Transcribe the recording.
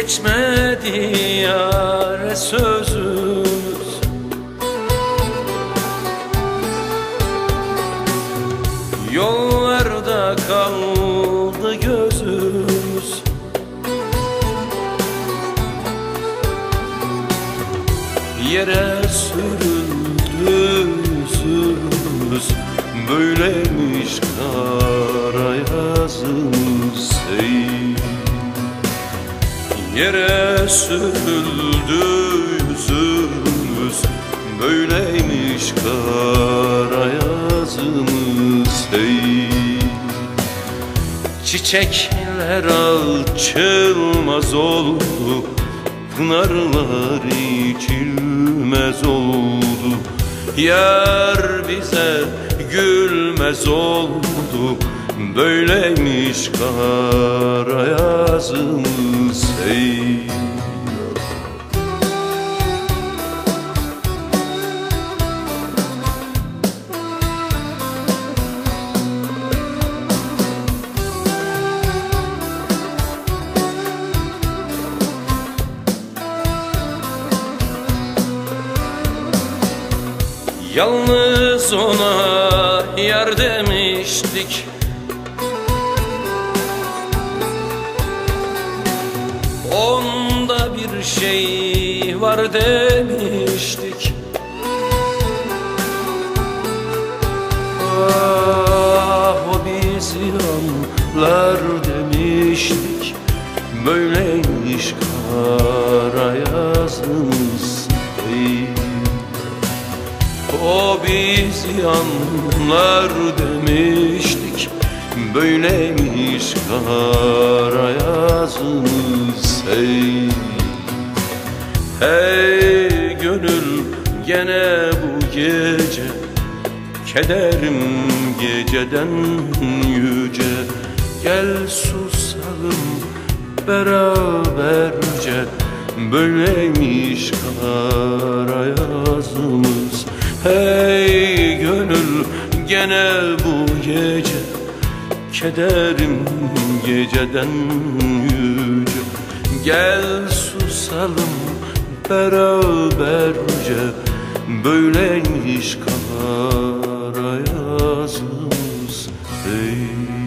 Geçmedi yare sözümüz. Yollarda kaldı gözümüz. Yere sürüldü yüzümüz. Böyleymiş kara yazımız ey Yere sürüldü yüzümüz. Böyleymiş kara yazımız hey. Çiçekler açılmaz oldu Pınarlar içilmez oldu. Yar bize gülmez oldu Böyleymiş kara yazımız hey Yalnız ona yar demiştik Onda bir şey var demiştik. Ah o bizi anlar demiştik. Böyleymiş kara yazımız o bizi anlar demiştik. Böyleymiş kara yazımız hey Hey gönül gene bu gece Kederim geceden yüce. Gel susalım beraberce Böyleymiş kara yazımız. Hey gönül gene bu gece Kederim geceden yüce Gel susalım beraberce Böyleymiş kara yazımız Hey